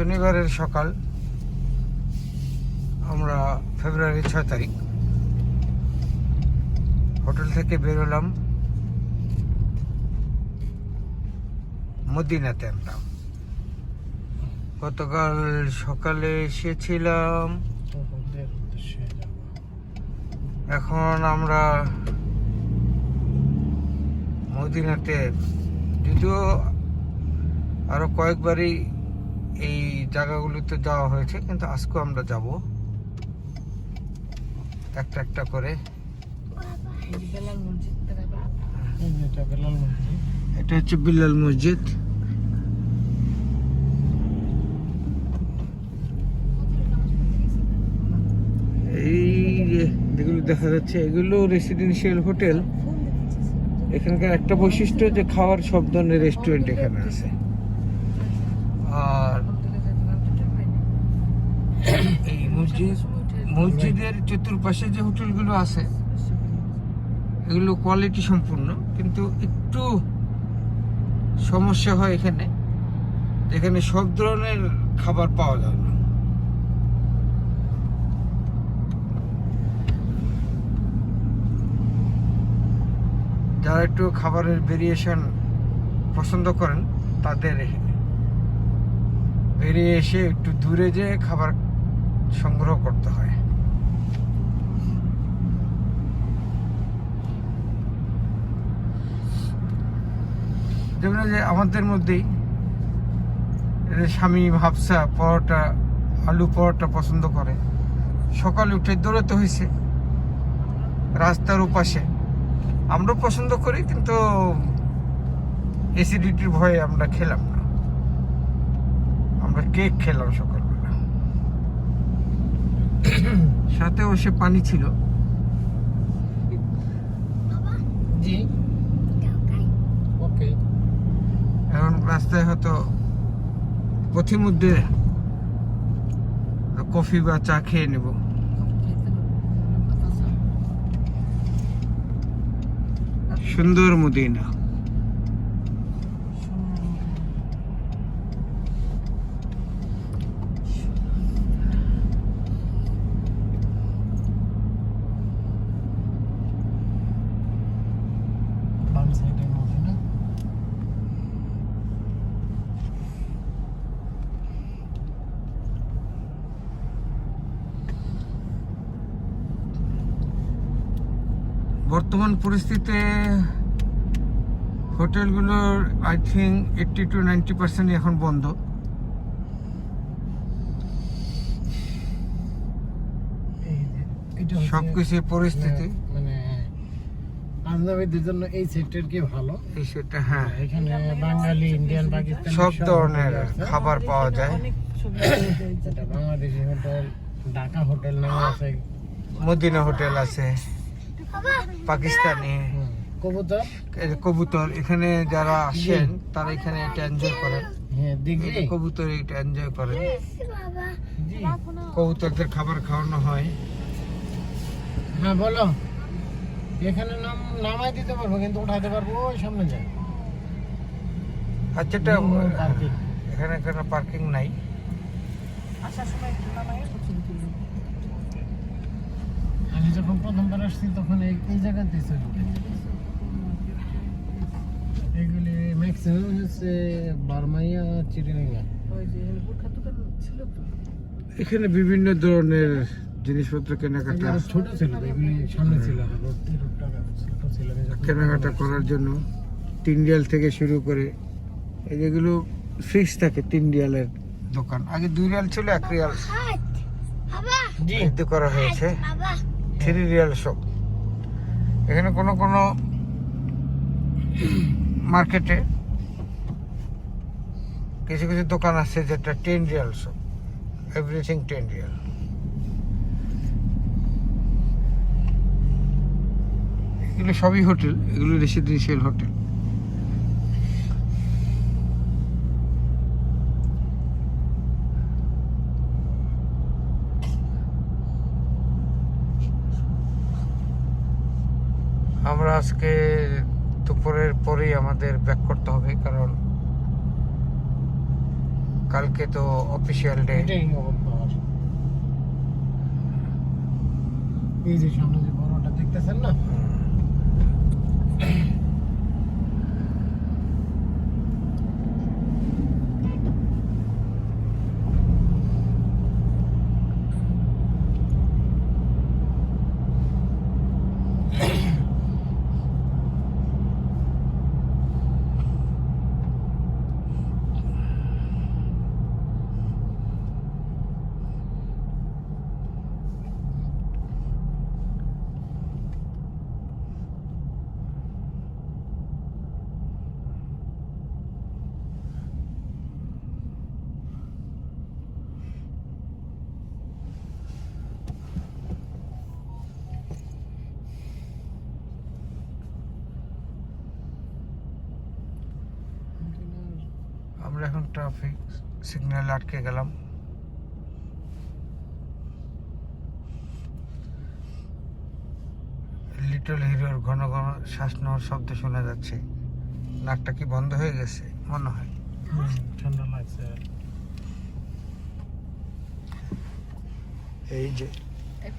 শনিবারের সকাল আমরা ফেব্রুয়ারি ছয় তারিখ। হোটেল থেকে বেরোলাম মদিনাতে আমরা। গতকাল সকালে এসেছিলাম। এখন আমরা মদিনাতে। যদিও আরও কয়েকবারই এই জায়গাগুলোতে যাওয়া হয়েছে, কিন্তু আজকেও আমরা যাব একটা একটা করে। এটা হচ্ছে বিল্লাল মসজিদ। এই যেগুলো দেখা যাচ্ছে, এগুলো রেসিডেন্সিয়াল হোটেল এখানকার একটা বৈশিষ্ট্য যে খাওয়ার সব ধরনের রেস্টুরেন্ট এখানে আছে। মসজিদের চতুর্পাশে যে হোটেলগুলো আছে, এগুলো কোয়ালিটি সম্পূর্ণ, কিন্তু একটু সমস্যা হয় এখানে। এখানে সব ধরনের খাবার পাওয়া যায় না। যারা একটু খাবারের ভেরিয়েশন পছন্দ করেন, তাদের এখানে। বেরিয়ে এসে একটু দূরে যেয়ে খাবার সংগ্রহ করতে হয়। যেমন যে আমাদের মধ্যেই স্বামী হাফসা পরোটা, আলু পরোটা পছন্দ করে। সকালে উঠে দৌড়াতে হয়েছে রাস্তার ওপাশে। আমরা পছন্দ করি, কিন্তু অ্যাসিডিটির ভয়ে আমরা খেলাম না। আমরা কেক খেলাম সকালবেলা সাথে সে পানি ছিল। জি। ওকে। এখন রাস্তায় হয়তো পথিমধ্যে কফি বা চা খেয়ে নেব। সুন্দর মদিনা। বর্তমান পরিস্থিতিতে হোটেলগুলোর I think eighty two ninety percent এখন বন্ধ। সবকিছু পরিস্থিতি। মানে পাঞ্জাবিদের জন্য এই সেক্টর কি ভালো? এই সেটা হ্যাঁ। এখানে বাঙালি ইন্ডিয়ান পাকিস্তানি সব ধরনের খাবার পাওয়া যায়। এটা বাংলাদেশি হোটেল ঢাকা হোটেল নামে আছে। মদিনা হোটেল আছে পাকিস্তানি। কবুতর? কবুতর এখানে যারা আসেন তারা এখানে এটা এনজয় করেন। হ্যাঁ কবুতর এটা এনজয় করেন। জি। কবুতরদের খাবার খাওয়ানো হয়। হ্যাঁ বলো। এখানে নাম নামাই দিতে পারব কিন্তু উঠাতে পারব ওই সামনে যায়। আচ্ছা এটা পার্কিং এখানে কোনো পার্কিং নাই? আমি যখন প্রথমবার আসছি তখন এই এই জায়গাতে ছিল এগুলি ম্যাক্সিমাম হচ্ছে বারমাইয়া চিরিঙ্গা এখানে বিভিন্ন ধরনের জিনিসপত্র কেনাকাটা ছোট ছিল সামনে ছিল কেনাকাটা করার জন্য তিন রিয়াল থেকে শুরু করে এই যেগুলো ফিক্স থাকে তিন রিয়ালের দোকান। আগে দুই রিয়াল ছিল এক রিয়াল জি করা হয়েছে। থ্রি রিয়াল সব এখানে কোনো কোনো মার্কেটে কিছু কিছু দোকান আছে যেটা টেন রিয়াল সব এভরিথিং টেন রিয়াল। এগুলো সবই হোটেল, এগুলো রেসিডেন্সিয়াল হোটেল। আমরা আজকে দুপুরের পরেই আমাদের ব্যাক করতে হবে, কারণ কালকে তো অফিসিয়াল ডে এই যে সামনে যে বড়টা দেখতেছেন না আমরা এখন ট্রাফিক সিগন্যাল আটকে গেলাম। লিটল হিরোর ঘন ঘন শ্বাস নেওয়ার শব্দ শোনা যাচ্ছে। নাকটা কি বন্ধ হয়ে গেছে? মনে হয়। ঠান্ডা লাগছে। এই যে। এই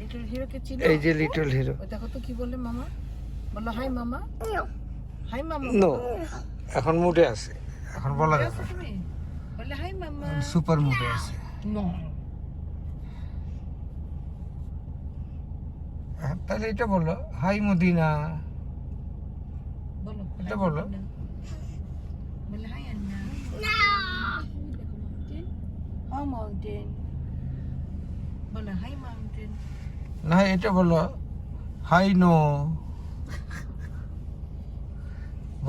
লিটল হিরোকে চিনো? এই যে লিটল হিরো দেখো তো কি বলে মামা? বলো হাই মামা? হাই মামা। নো এখন মুডে আছে। এখন বলা যাবে আছো তুমি? বলে হাই মামা সুপার মুডে আছে। না। হ্যাঁ, তাহলে এটা বলো হাই মদিনা। বলো এটা বলো। বলে হাই আন্না। How mountain. বলো হাই মাউন্টেন। না এটা বলো হাই নো।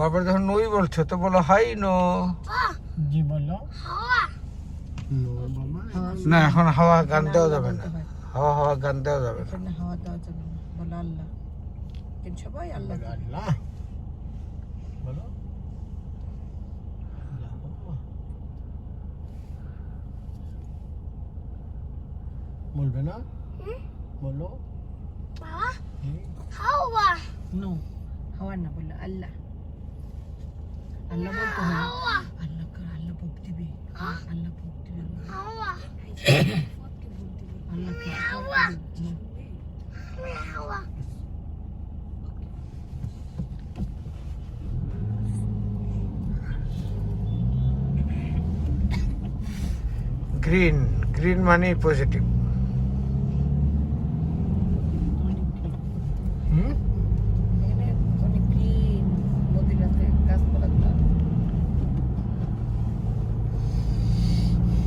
বারবার যখন নই বলছো তো বলো হাই নো। জি বলো। না এখন হাওয়া গান দেওয়া যাবে না। হাওয়া হাওয়া গান দেওয়া যাবে না। এখানে হাওয়া দেওয়া যাবে না। বলো আল্লাহ। সবাই আল্লাহ আল্লাহ। বলো। বলবে না? বলো। হুম। নো। হাওয়া না বলো আল্লাহ। আল্লাহ বলতে হয় আল্লাহ কর আল্লাহ ভোগ দিবে হ্যাঁ, আল্লাহ ভোগ দিবে আল্লাহ গ্রিন গ্রিন মানে পজিটিভ হুম? এখানে অনেক গ্রিন মদিনাতে গাছপালাগুলো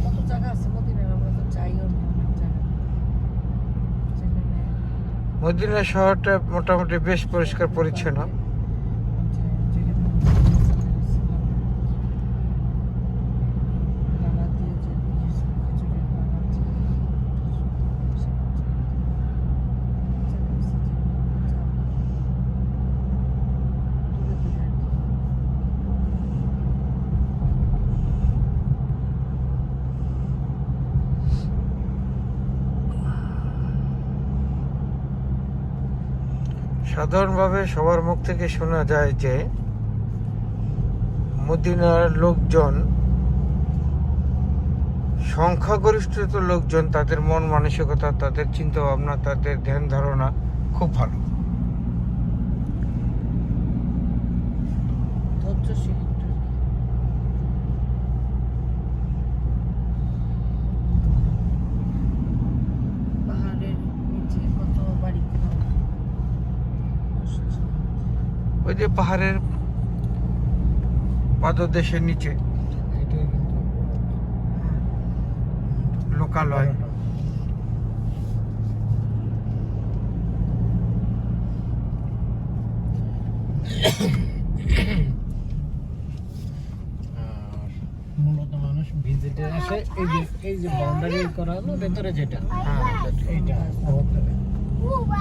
কত জায়গা আছে মদিনার আমরা তো যাইও না অনেক জায়গা যেখানে মদিনা শহরটা মোটামুটি বেশ পরিষ্কার পরিচ্ছন্ন যে- যেখানে বাগান দিয়ে যে দিয়েছে, খেজুরের বাগান যে, দূরে দূরে আর কি। সাধারণভাবে সবার মুখ থেকে শোনা যায় যে মদিনার লোকজন, সংখ্যাগরিষ্ঠিত লোকজন, তাদের মন মানসিকতা, তাদের চিন্তা ভাবনা তাদের ধ্যান ধারণা খুব ভালো। ধৈর্যশীল একটু আর কি। পাহাড়ের নিচে কত বাড়ি ঘর আসছে। ওই যে পাহাড়ের পাদদেশের নিচে লোকালয়। মূলত মানুষ ভিজিটে আসে এই যে এই যে বাউন্ডারি করা হলো ভেতরে যেটা। হ্যাঁ এইটা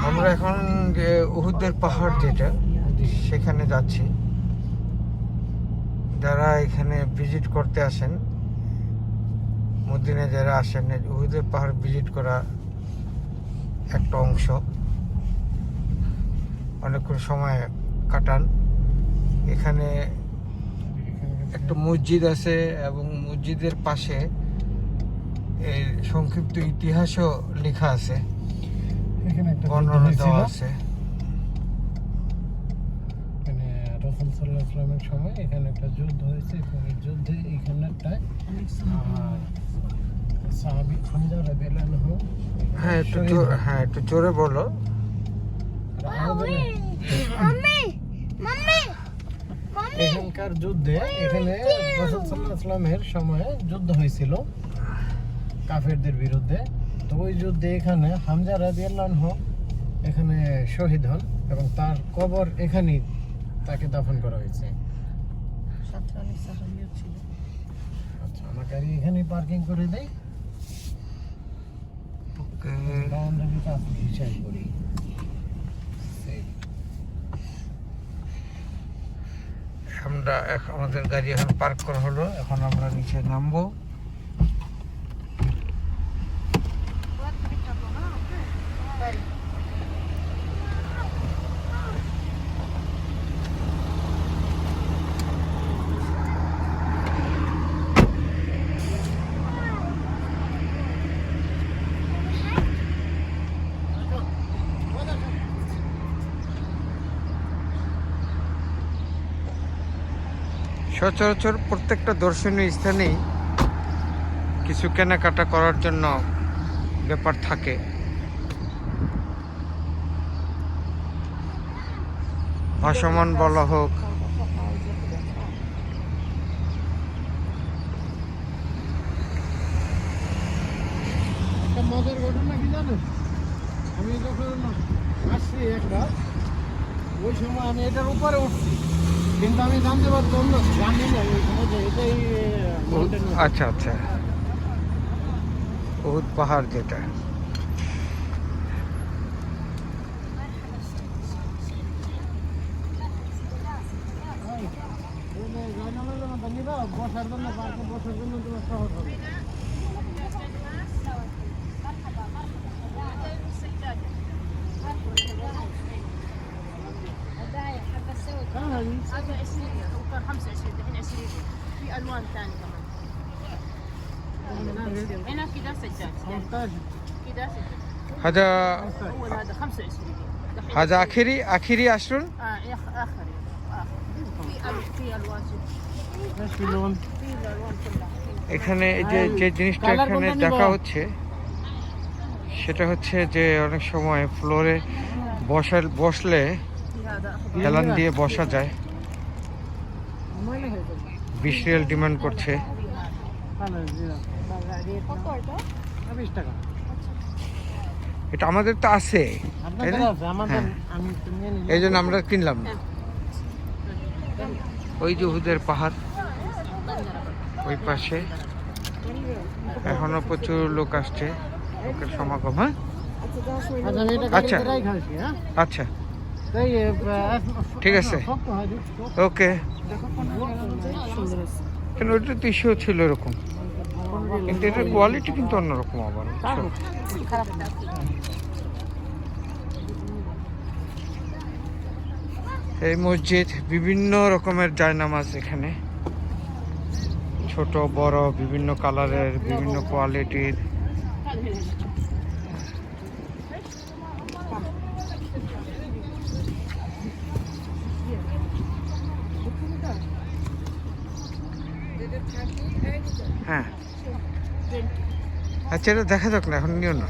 আমরা এখন যে উহুদের পাহাড় যেটা সেখানে যাচ্ছি। যারা এখানে ভিজিট করতে আসেন মদিনে যারা আসেন উহুদের পাহাড় ভিজিট করা একটা অংশ। অনেকক্ষণ সময় কাটান। এখানে একটা মসজিদ আছে এবং মসজিদের পাশে এর সংক্ষিপ্ত ইতিহাসও লেখা আছে। এখানে একটা বর্ণনা দেওয়া আছে মানে রসুল সাল্লাহ ইসলামের সময় এখানে একটা যুদ্ধ হয়েছে এই যুদ্ধে এখানে একটা সাহাবী হামজা রাদিয়াল্লাহু হ্যাঁ একটু জোর- হ্যাঁ একটু জোরে বলো। এখানকার যুদ্ধে এখানে রসুল সাল্লাহ ইসলামের সময় যুদ্ধ হয়েছিল কাফেরদের বিরুদ্ধে। তো ওই যুদ্ধে এখানে হামজা রাদিয়াল্লাহু এখানে শহীদ হন এবং তার কবর এখানেই তাকে দাফন করা হয়েছে। আচ্ছা আমার গাড়ি এখানেই পার্কিং করে দেই। বাউন্ডারি কাজ হিসাব করি। সেই। আমরা এখন আমাদের গাড়ি এখন পার্ক করা হলো এখন আমরা নিচে নামবো। সচরাচর প্রত্যেকটা দর্শনীয় স্থানেই কিছু কেনাকাটা করার জন্য ব্যাপার থাকে। ভাসমান বলা হোক। একটা মজার ঘটনা কি জানো? আমি যখন আসছি একবার ওই সময় আমি এটার উপরে উঠছি। কিন্তু আমি জানতে পারতাম না জানি না ওই সময় যে এটাই মাউন্টেন আচ্ছা আচ্ছা বহুত পাহাড় যেটা বসার জন্য পার্কে বসার জন্য তোমার সহজ হবে الوان ثانيه كمان هنا كذا سجاد পঞ্চাশ كذا سجاد হাজা اول هذا 25 دحين হাজা আখিরি আখিরি আসরুন اه يا اخ اخر اخر في أل- في الوان شوف. কিলোন في الالوان كلها এখানে এই যে যে জিনিসটা কালার এখানে কোনটা নিবো? দেখা হচ্ছে সেটা হচ্ছে যে অনেক সময় ফ্লোরে বসার বসলে في هذا اخضر হেলান দিয়ে বসা যায় ময়লা হয়ে যাবে বিশ রিয়াল ডিমান্ড করছে। এটা আমাদের তো আছে। হ্যাঁ। এই জন্য আমরা কিনলাম। না ওই যে উহুদের পাহাড় ওই পাশে। এখনও প্রচুর লোক আসছে লোকের সমাগম হ্যাঁ? আচ্ছা আচ্ছা। ঠিক আছে। ওকে। সুন্দর আছে। কেন ওইটা তো ইস্যু ছিল এরকম। কিন্তু এটার কোয়ালিটি কিন্তু অন্যরকম আবার এই মসজিদ বিভিন্ন রকমের জায়নামাজ এখানে। ছোট বড় বিভিন্ন কালারের বিভিন্ন কোয়ালিটির হ্যাঁ আচ্ছা দেখা যাক না এখন নিও না।